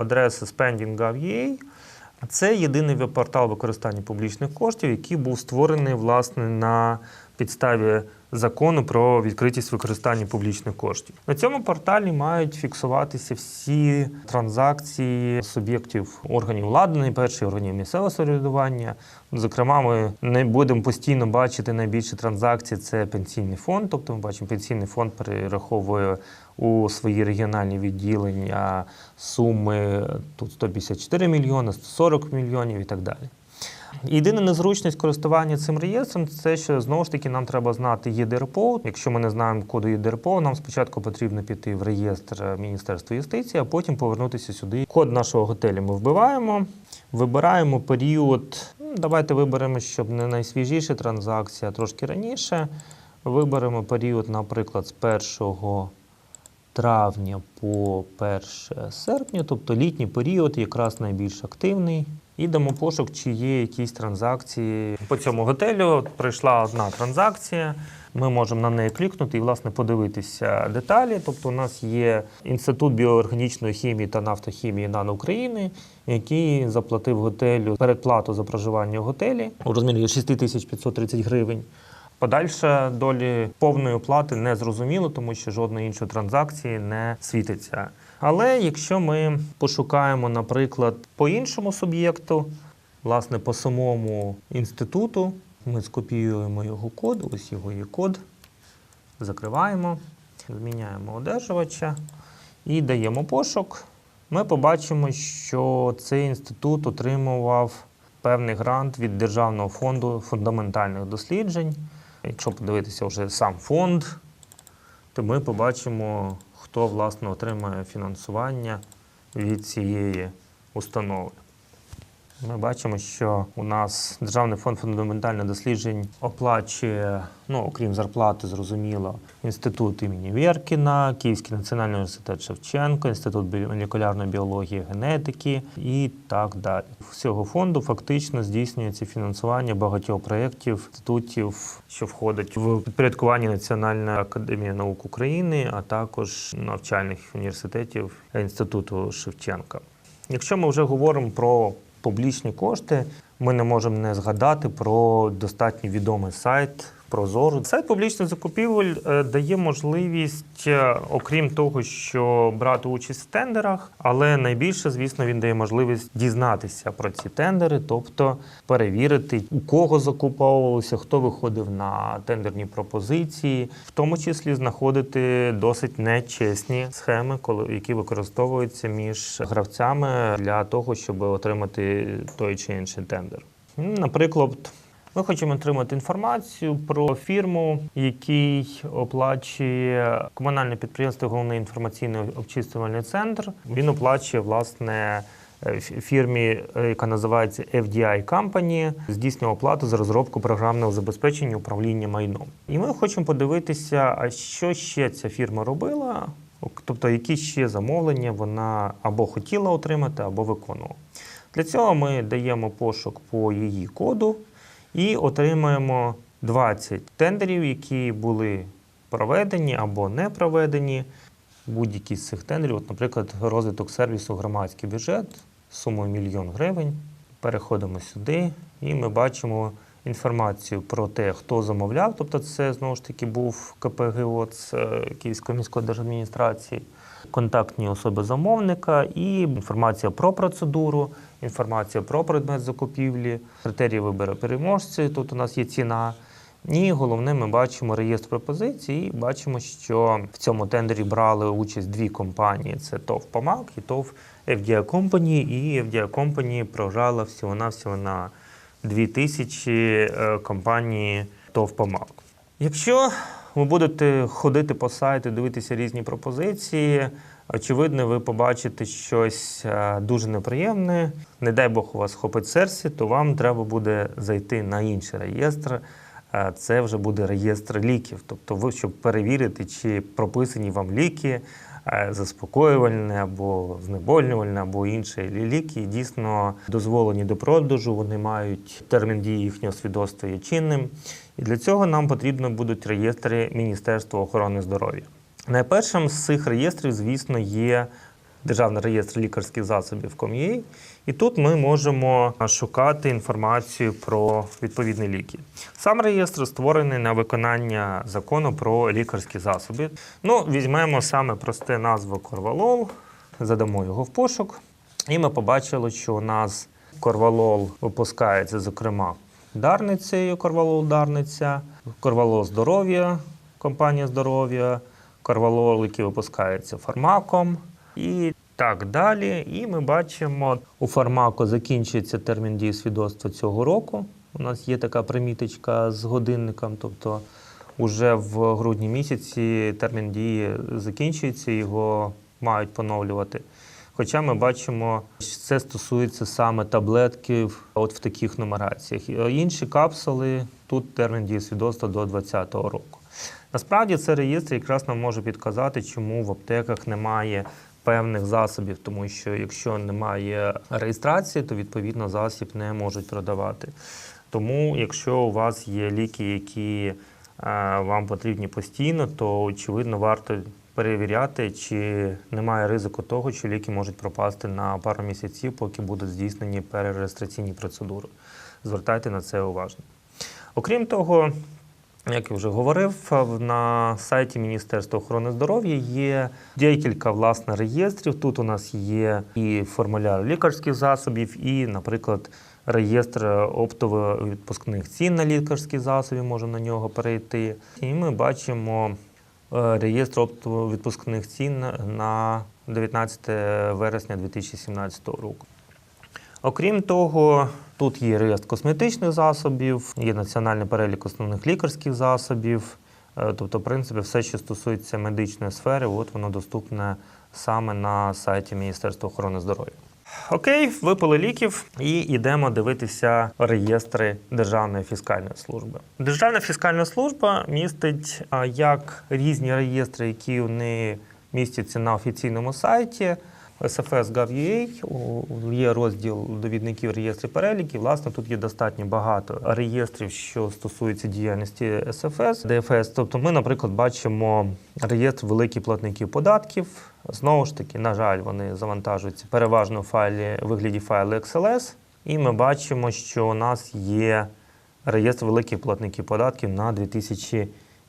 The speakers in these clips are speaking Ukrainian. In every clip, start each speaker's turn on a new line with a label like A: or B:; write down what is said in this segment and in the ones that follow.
A: адреси spending.gov.ua. Це єдиний веб-портал використання публічних коштів, який був створений власне на підставі закону про відкритість використання публічних коштів. На цьому порталі мають фіксуватися всі транзакції суб'єктів органів влади, найперше органів місцевого самоврядування. Зокрема, ми не будемо постійно бачити найбільші транзакції. Це пенсійний фонд. Тобто, ми бачимо, пенсійний фонд перераховує у свої регіональні відділення суми тут 154 мільйони, 140 мільйонів і так далі. Єдина незручність користування цим реєстром це що знову ж таки нам треба знати ЄДРПО. Якщо ми не знаємо коду ЄДРПО, нам спочатку потрібно піти в реєстр Міністерства юстиції, а потім повернутися сюди. Код нашого готелю ми вбиваємо, вибираємо період. ну, Давайте виберемо, щоб не найсвіжіші транзакції, а трошки раніше. Виберемо період, наприклад, з 1 травня по 1 серпня, тобто літній період, якраз найбільш активний. І дамо пошук, чи є якісь транзакції. По цьому готелю прийшла одна транзакція. Ми можемо на неї клікнути і, власне, подивитися деталі. Тобто, у нас є інститут біоорганічної хімії та нафтохімії НАН України, який заплатив готелю передплату за проживання в готелі у розмірі 6530 гривень. Подальша долі повної оплати не зрозуміло, тому що жодної іншої транзакції не світиться. Але якщо ми пошукаємо, наприклад, по іншому суб'єкту, власне, по самому інституту, ми скопіюємо його код, ось його є код, закриваємо, зміняємо одержувача і даємо пошук. Ми побачимо, що цей інститут отримував певний грант від Державного фонду фундаментальних досліджень. Якщо подивитися вже сам фонд, то ми побачимо, хто власне отримає фінансування від цієї установи. Ми бачимо, що у нас Державний фонд фундаментальних досліджень оплачує, ну окрім зарплати, зрозуміло, інститут імені Вєркіна, Київський національний університет Шевченко, інститут молекулярної біології, генетики і так далі. З цього фонду фактично здійснюється фінансування багатьох проєктів, інститутів, що входять в підпорядкування Національної академії наук України, а також навчальних університетів інституту Шевченка. Якщо ми вже говоримо про публічні кошти, ми не можемо не згадати про достатньо відомий сайт Прозоро. Сайт публічних закупівель е, дає можливість, е, окрім того, що брати участь в тендерах, але найбільше, звісно, він дає можливість дізнатися про ці тендери, тобто перевірити, у кого закуповувалося, хто виходив на тендерні пропозиції, в тому числі знаходити досить нечесні схеми, коли які використовуються між гравцями для того, щоб отримати той чи інший тендер. Наприклад. Ми хочемо отримати інформацію про фірму, який оплачує комунальне підприємство Головний інформаційний обчислювальний центр. Він оплачує власне е, фірмі, е, яка називається FDI Company, здійснює оплату за розробку програмного забезпечення управління майном. І ми хочемо подивитися, а що ще ця фірма робила, тобто які ще замовлення вона або хотіла отримати, або виконувала. Для цього ми даємо пошук по її коду і отримаємо 20 тендерів, які були проведені або не проведені. Будь-які з цих тендерів, от, наприклад, розвиток сервісу громадський бюджет сумою мільйон гривень. Переходимо сюди, і ми бачимо інформацію про те, хто замовляв. Тобто, це знову ж таки був КПГО з Київської міської держадміністрації, контактні особи замовника і інформація про процедуру, інформація про предмет закупівлі, критерії вибору переможця. Тут у нас є ціна. І головне, ми бачимо реєстр пропозицій. і Бачимо, що в цьому тендері брали участь дві компанії: це ТОВ ПАМАК і ТОВ FDI Company. І FDI Company програла всього-навсього на 2000 е, компанії ТОВ ПАМАК. Якщо ви будете ходити по сайту, дивитися різні пропозиції, очевидно, ви побачите щось е, дуже неприємне. Не дай Бог у вас хопить серце, то вам треба буде зайти на інший реєстр. Е, Це вже буде реєстр ліків. Тобто, ви щоб перевірити, чи прописані вам ліки, заспокоювальне або знеболювальне, або інші ліки дійсно дозволені до продажу. Вони мають термін дії їхнього свідоцтва є чинним. І для цього нам потрібно будуть реєстри Міністерства охорони здоров'я. Найпершим з цих реєстрів, звісно, є Державний реєстр лікарських засобів КОМ'Є. І тут ми можемо шукати інформацію про відповідні ліки. Сам реєстр створений на виконання закону про лікарські засоби. Ну, візьмемо саме просте назву Корвалол, задамо його в пошук, і ми побачили, що у нас Корвалол випускається, зокрема, Дарницею, Корвалол Дарниця, Корвалол Здоров'я, компанія здоров'я, Корвалол, який випускається фармаком. І так далі. І ми бачимо, у фармако закінчується термін дії свідоцтва цього року. У нас є така приміточка з годинником, тобто уже в грудні місяці термін дії закінчується, його мають поновлювати. Хоча ми бачимо, що це стосується саме таблетків от в таких нумераціях. Інші капсули тут термін дії свідоцтва до 2020 року. Насправді це реєстр якраз нам може підказати, чому в аптеках немає певних засобів, тому що якщо немає реєстрації, то відповідно засіб не можуть продавати. Тому, якщо у вас є ліки, які е, вам потрібні постійно, то очевидно варто перевіряти, чи немає ризику того, що ліки можуть пропасти на пару місяців, поки будуть здійснені перереєстраційні процедури. Звертайте на це уважно. Окрім того, як я вже говорив, на сайті Міністерства охорони здоров'я є декілька власне реєстрів. Тут у нас є і формуляр лікарських засобів, і, наприклад, реєстр оптово-відпускних цін на лікарські засоби, можемо на нього перейти. І ми бачимо е, реєстр оптово-відпускних цін на 19 вересня 2017 року. Окрім того, тут є реєстр косметичних засобів, є національний перелік основних лікарських засобів. Е, Тобто, в принципі, все, що стосується медичної сфери, от воно доступне саме на сайті Міністерства охорони здоров'я. Окей, випили ліків і йдемо дивитися реєстри Державної фіскальної служби. Державна фіскальна служба містить як різні реєстри, які вони містяться на офіційному сайті. SFS.gov.ua у- є розділ довідників реєстрів переліків. Власне, тут є достатньо багато реєстрів, що стосуються діяльності SFS, ДФС. Тобто, ми, наприклад, бачимо реєстр великих платників податків. Знову ж таки, на жаль, вони завантажуються переважно в файлі вигляді файлу XLS. І ми бачимо, що у нас є реєстр великих платників податків на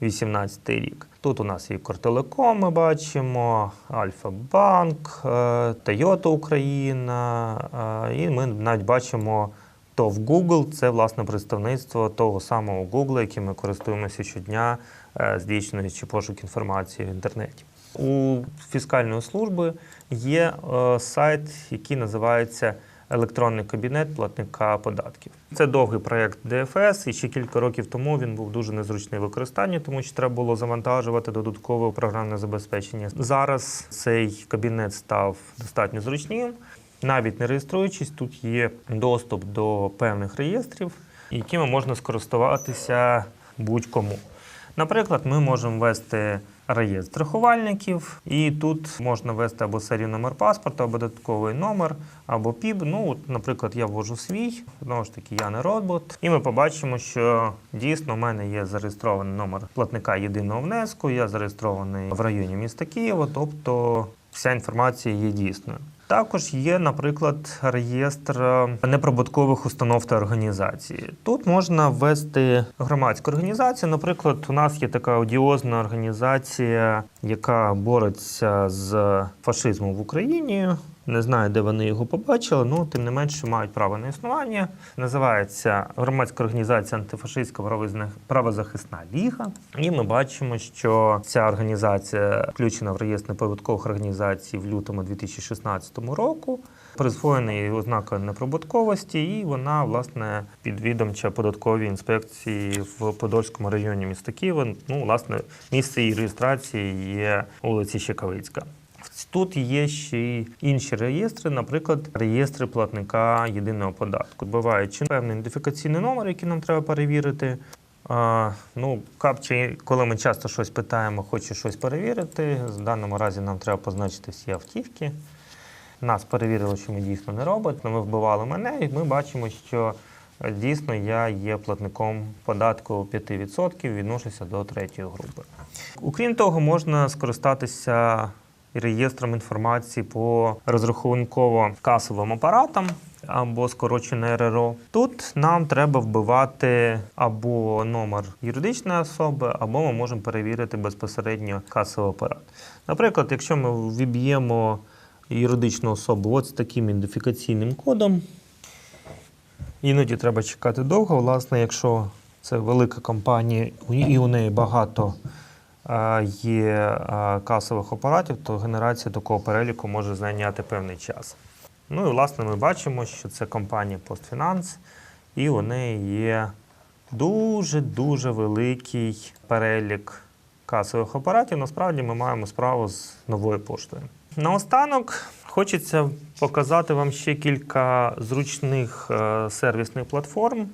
A: 2018 рік. Тут у нас є Кортелеком, ми бачимо, Альфа-Банк, е, Тойота Україна, е, і ми навіть бачимо ТОВ Google, це власне представництво того самого Google, яким ми користуємося щодня, е, здійснюючи пошук інформації в інтернеті. У фіскальної служби є е, сайт, який називається електронний кабінет платника податків. Це довгий проєкт ДФС, і ще кілька років тому він був дуже незручний в використанні, тому що треба було завантажувати додаткове програмне забезпечення. Зараз цей кабінет став достатньо зручним. Навіть не реєструючись, тут є доступ до певних реєстрів, якими можна скористуватися будь-кому. Наприклад, ми можемо ввести реєстр страхувальників, і тут можна ввести або серію номер паспорта, або додатковий номер, або ПІБ. Ну, от, наприклад, я ввожу свій, знову ж таки, я не робот. І ми побачимо, що дійсно в мене є зареєстрований номер платника єдиного внеску, я зареєстрований в районі міста Києва, тобто вся інформація є дійсною. Також є, наприклад, реєстр е, неприбуткових установ та організацій. Тут можна ввести громадську організацію. Наприклад, у нас є така одіозна організація, яка бореться з фашизмом в Україні. Не знаю, де вони його побачили, ну тим не менше мають право на існування. Називається громадська організація антифашистська правозахисна ліга. І ми бачимо, що ця організація включена в реєстр неприбуткових організацій в лютому 2016 року. Присвоєна ознака неприбутковості, і вона власне підвідомча податковій інспекції в Подольському районі міста Києва. Ну, власне, місце її реєстрації є вулиці Щекавицька. Тут є ще й інші реєстри, наприклад, реєстри платника єдиного податку. Бувають чи певний ідентифікаційний номер, який нам треба перевірити. А, ну, капчі, коли ми часто щось питаємо, хоче щось перевірити. В даному разі нам треба позначити всі автівки. Нас перевірили, що ми дійсно не робот, ми вбивали мене, і ми бачимо, що дійсно я є платником податку 5%, відношуся до третьої групи. Окрім того, можна скористатися реєстром інформації по розрахунково-касовим апаратам або скорочене РРО. Тут нам треба вбивати або номер юридичної особи, або ми можемо перевірити безпосередньо касовий апарат. Наприклад, якщо ми віб'ємо юридичну особу от з таким ідентифікаційним кодом, іноді треба чекати довго. Власне, якщо це велика компанія і у неї багато є касових апаратів, то генерація такого переліку може зайняти певний час. Ну і власне ми бачимо, що це компанія Постфінанс, і у неї є дуже-дуже великий перелік касових апаратів. Насправді ми маємо справу з новою поштою. Наостанок хочеться показати вам ще кілька зручних е, сервісних платформ.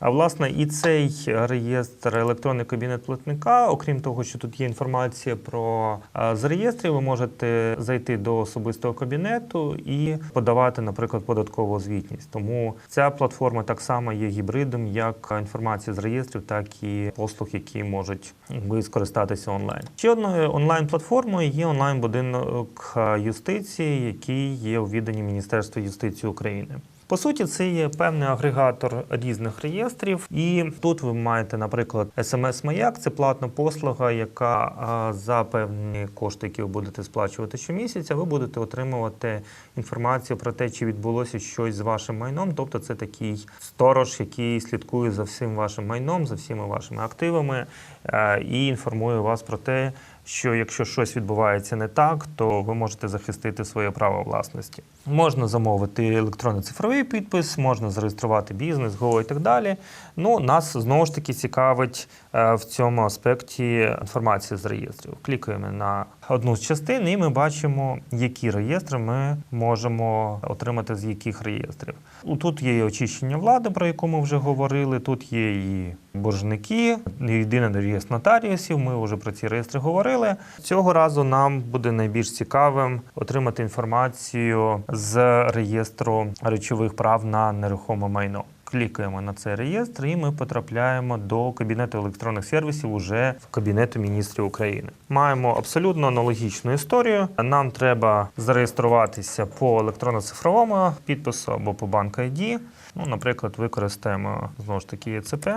A: А власне, і цей реєстр електронний кабінет платника, окрім того, що тут є інформація про з реєстрів, ви можете зайти до особистого кабінету і подавати, наприклад, податкову звітність. Тому ця платформа так само є гібридом, як інформація з реєстрів, так і послуг, які можуть ви скористатися онлайн. Ще одною онлайн-платформою є онлайн-будинок юстиції, який є у відданні Міністерства юстиції України. По суті, це є певний агрегатор різних реєстрів, і тут ви маєте, наприклад, смс-маяк, це платна послуга, яка за певні кошти, які ви будете сплачувати щомісяця, ви будете отримувати інформацію про те, чи відбулося щось з вашим майном. Тобто, це такий сторож, який слідкує за всім вашим майном, за всіма вашими активами, е, і інформує вас про те, що якщо щось відбувається не так, то ви можете захистити своє право власності. Можна замовити електронний цифровий підпис, можна зареєструвати бізнес, ГО і так далі. Ну, нас знову ж таки цікавить в цьому аспекті інформація з реєстрів. Клікаємо на одну з частин, і ми бачимо, які реєстри ми можемо отримати з яких реєстрів. Тут є і очищення влади, про яку ми вже говорили. Тут є і боржники, єдиний реєстр нотаріусів. Ми вже про ці реєстри говорили. Цього разу нам буде найбільш цікавим отримати інформацію з реєстру речових прав на нерухоме майно. Клікаємо на цей реєстр, і ми потрапляємо до кабінету електронних сервісів уже в кабінету міністрів України. Маємо абсолютно аналогічну історію. Нам треба зареєструватися по електронно-цифровому підпису або по банк ID. Ну, наприклад, використаємо знову ж таки ЄЦП.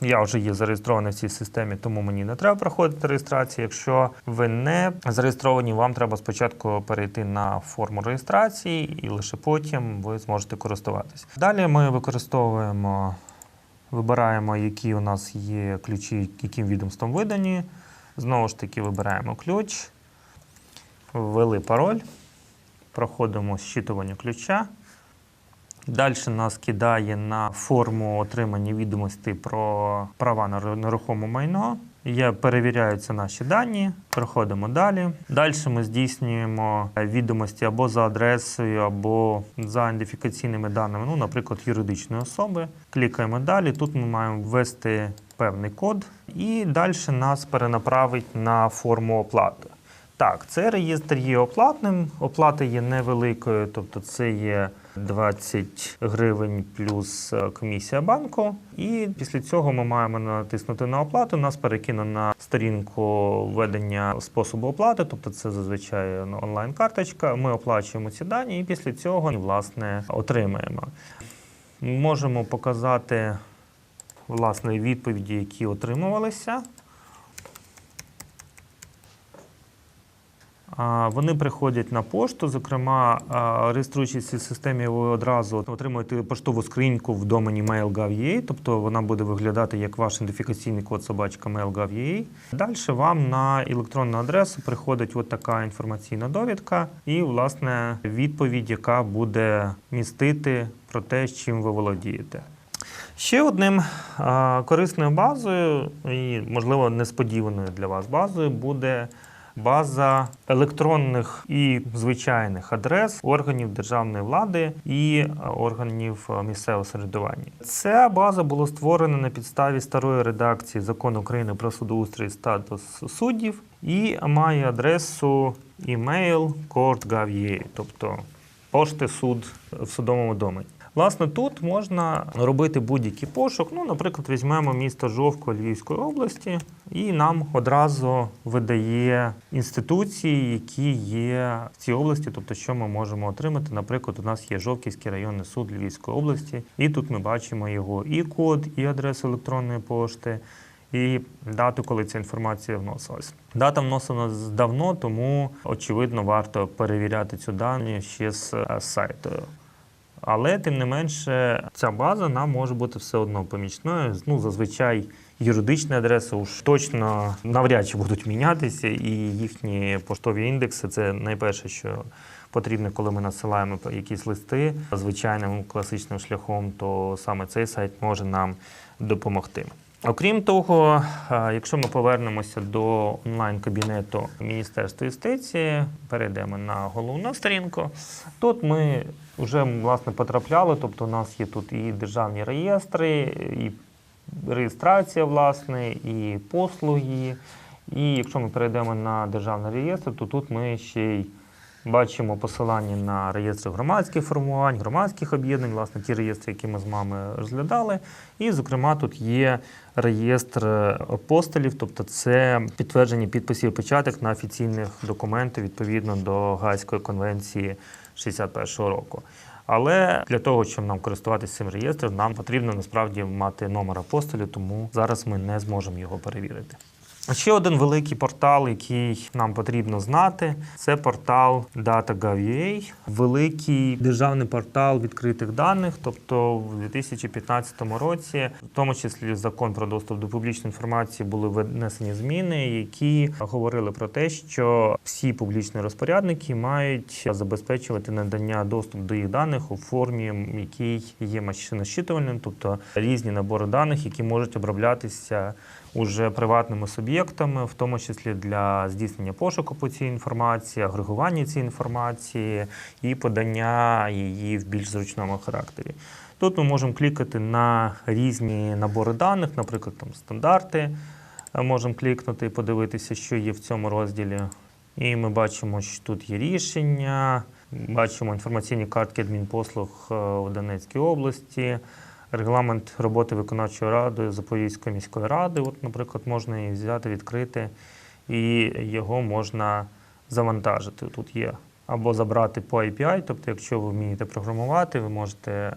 A: Я вже є зареєстрований в цій системі, тому мені не треба проходити реєстрацію. Якщо ви не зареєстровані, вам треба спочатку перейти на форму реєстрації, і лише потім ви зможете користуватися. Далі ми використовуємо, вибираємо, які у нас є ключі, яким відомством видані. Знову ж таки, вибираємо ключ, ввели пароль, проходимо зчитування ключа. Далі нас кидає на форму отримання відомостей про права на ру- нерухоме майно. Я перевіряються наші дані, проходимо далі. Далі ми здійснюємо е, відомості або за адресою, або за ідентифікаційними даними, ну, наприклад, юридичної особи. Клікаємо далі. Тут ми маємо ввести певний код, і далі нас перенаправить на форму оплати. Так, цей реєстр є оплатним. Оплата є невеликою, тобто це є 20 гривень плюс е, комісія банку. І після цього ми маємо натиснути на оплату. Нас перекине на сторінку введення способу оплати, тобто це зазвичай ну, онлайн-карточка. Ми оплачуємо ці дані і після цього власне отримаємо. Можемо показати власне відповіді, які отримувалися. Вони приходять на пошту. Зокрема, реєструючись в системі, ви одразу отримуєте поштову скриньку в домені mail.gov.ua, тобто вона буде виглядати як ваш ідентифікаційний код собачка mail.gov.ua. Далі вам на електронну адресу приходить от така інформаційна довідка і, власне, відповідь, яка буде містити про те, чим ви володієте. Ще одним корисною базою і, можливо, несподіваною для вас базою буде база електронних і звичайних адрес органів державної влади і е, органів е, місцевого самоврядування. Ця база була створена на підставі старої редакції закону України про судоустрій і статус суддів і має адресу email court.gov.ua, тобто пошти суд в судовому домені. Власне, тут можна робити будь-який пошук. Ну, наприклад, візьмемо місто Жовко Львівської області, і нам одразу видає інституції, які є в цій області, тобто, що ми можемо отримати. Наприклад, у нас є Жовківський районний суд Львівської області, і тут ми бачимо його і код, і адресу електронної пошти. І дату, коли ця інформація вносилась. Дата вносена з- давно, тому очевидно варто перевіряти цю дані ще з е, сайту. Але тим не менше, ця база нам може бути все одно помічною. Ну, зазвичай юридичні адреси уж точно навряд чи будуть мінятися, і їхні поштові індекси це найперше, що потрібно, коли ми насилаємо якісь листи звичайним класичним шляхом, то саме цей сайт може нам допомогти. Окрім того, е, якщо ми повернемося до онлайн-кабінету Міністерства юстиції, перейдемо на головну сторінку. Тут ми вже власне потрапляли, тобто у нас є тут і державні реєстри, і реєстрація, власне, і послуги. І якщо ми перейдемо на державний реєстр, то тут ми ще й бачимо посилання на реєстри громадських формувань, громадських об'єднань, власне, ті реєстри, які ми з вами розглядали. І, зокрема, тут є реєстр апостолів, тобто це підтвердження підписів і печаток на офіційних документах відповідно до Гаазької конвенції 61-го року. Але для того, щоб нам користуватися цим реєстром, нам потрібно насправді мати номер апостолів, тому зараз ми не зможемо його перевірити. Ще один великий портал, який нам потрібно знати, це портал Data.gov.ua, великий державний портал відкритих даних. Тобто, в 2015 році, в тому числі закон про доступ до публічної інформації, були внесені зміни, які говорили про те, що всі публічні розпорядники мають забезпечувати надання доступу до їх даних у формі, який є машиносчитувальним, тобто різні набори даних, які можуть оброблятися уже приватними суб'єктами, в тому числі для здійснення пошуку по цій інформації, агрегування цієї інформації і подання її в більш зручному характері. Тут ми можемо клікати на різні набори даних, наприклад, там стандарти. Е, Можемо клікнути і подивитися, що є в цьому розділі. І ми бачимо, що тут є рішення, бачимо інформаційні картки адмінпослуг е, у Донецькій області, регламент роботи виконавчої ради Запорізької міської ради. От, наприклад, можна її взяти, відкрити, і його можна завантажити. Тут є або забрати по API, тобто, якщо ви вмієте програмувати, ви можете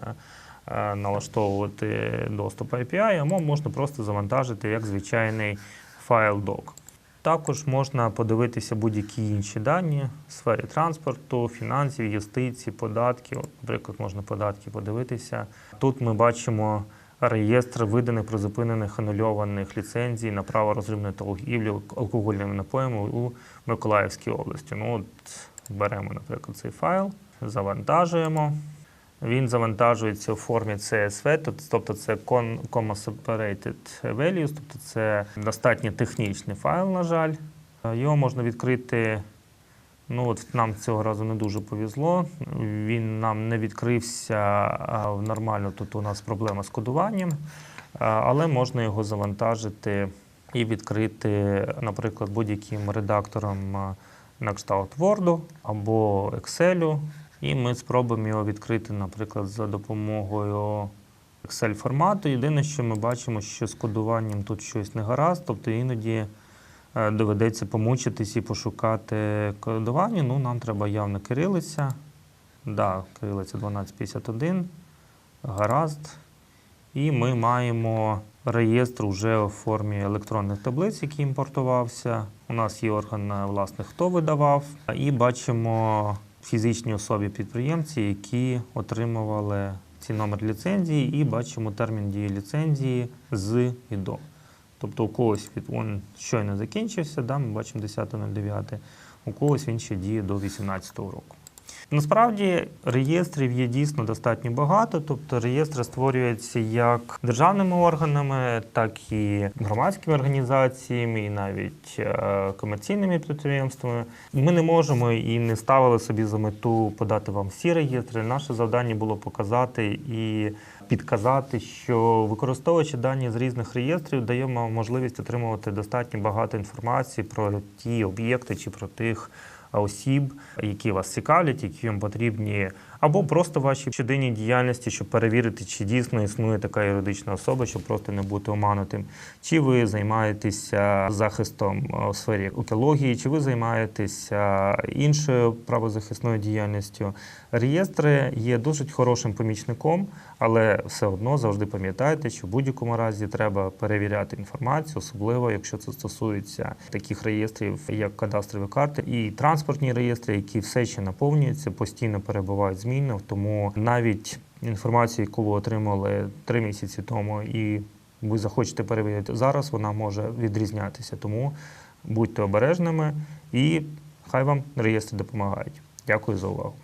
A: е, налаштовувати доступ API, або можна просто завантажити як звичайний файл doc. Також можна подивитися будь-які інші дані в сфері транспорту, фінансів, юстиції, податків. От, наприклад, можна податки подивитися. Тут ми бачимо реєстр виданих призупинених анульованих ліцензій на право розривної торгівлі алкогольними напоями у Миколаївській області. Ну, от беремо, наприклад, цей файл, завантажуємо. Він завантажується у формі CSV, тобто це comma separated values, тобто це достатньо технічний файл, на жаль. Його можна відкрити. Ну от нам цього разу не дуже повезло. Він нам не відкрився нормально. Тут у нас проблема з кодуванням, але можна його завантажити і відкрити, наприклад, будь-яким редактором на кшталт Word або Excel. І ми спробуємо його відкрити, наприклад, за допомогою Excel формату. Єдине, що ми бачимо, що з кодуванням тут щось не гаразд, тобто іноді е, доведеться помучитись і пошукати кодування. Ну, нам треба явно кирилиця. Да, кирилиця 1251. Гаразд. І ми маємо реєстр вже у формі електронних таблиць, який імпортувався. У нас є орган, е, власне, хто видавав. І бачимо фізичні особі підприємці, які отримували ці номер ліцензії, і бачимо термін дії ліцензії з і до. Тобто у когось він щойно закінчився, да, ми бачимо 10.09, у когось він ще діє до 2018 року. Насправді реєстрів є дійсно достатньо багато, тобто реєстри створюються як державними органами, так і громадськими організаціями, і навіть е, комерційними підприємствами. Ми не можемо і не ставили собі за мету подати вам всі реєстри. Наше завдання було показати і підказати, що використовуючи дані з різних реєстрів, даємо можливість отримувати достатньо багато інформації про ті об'єкти чи про тих осіб, які вас цікавлять, які вам потрібні або просто вашій щоденній діяльності, щоб перевірити, чи дійсно існує така юридична особа, щоб просто не бути оманутим. Чи ви займаєтеся захистом е, у сфері екології, чи ви займаєтеся іншою правозахисною діяльністю. Реєстри є дуже хорошим помічником, але все одно завжди пам'ятайте, що в будь-якому разі треба перевіряти інформацію, особливо якщо це стосується таких реєстрів, як кадастрові карти і транспортні реєстри, які все ще наповнюються, постійно перебувають в змінах. Тому навіть інформацію, яку ви отримали три місяці тому, і ви захочете перевірити зараз, вона може відрізнятися. Тому будьте обережними і хай вам реєстри допомагають. Дякую за увагу.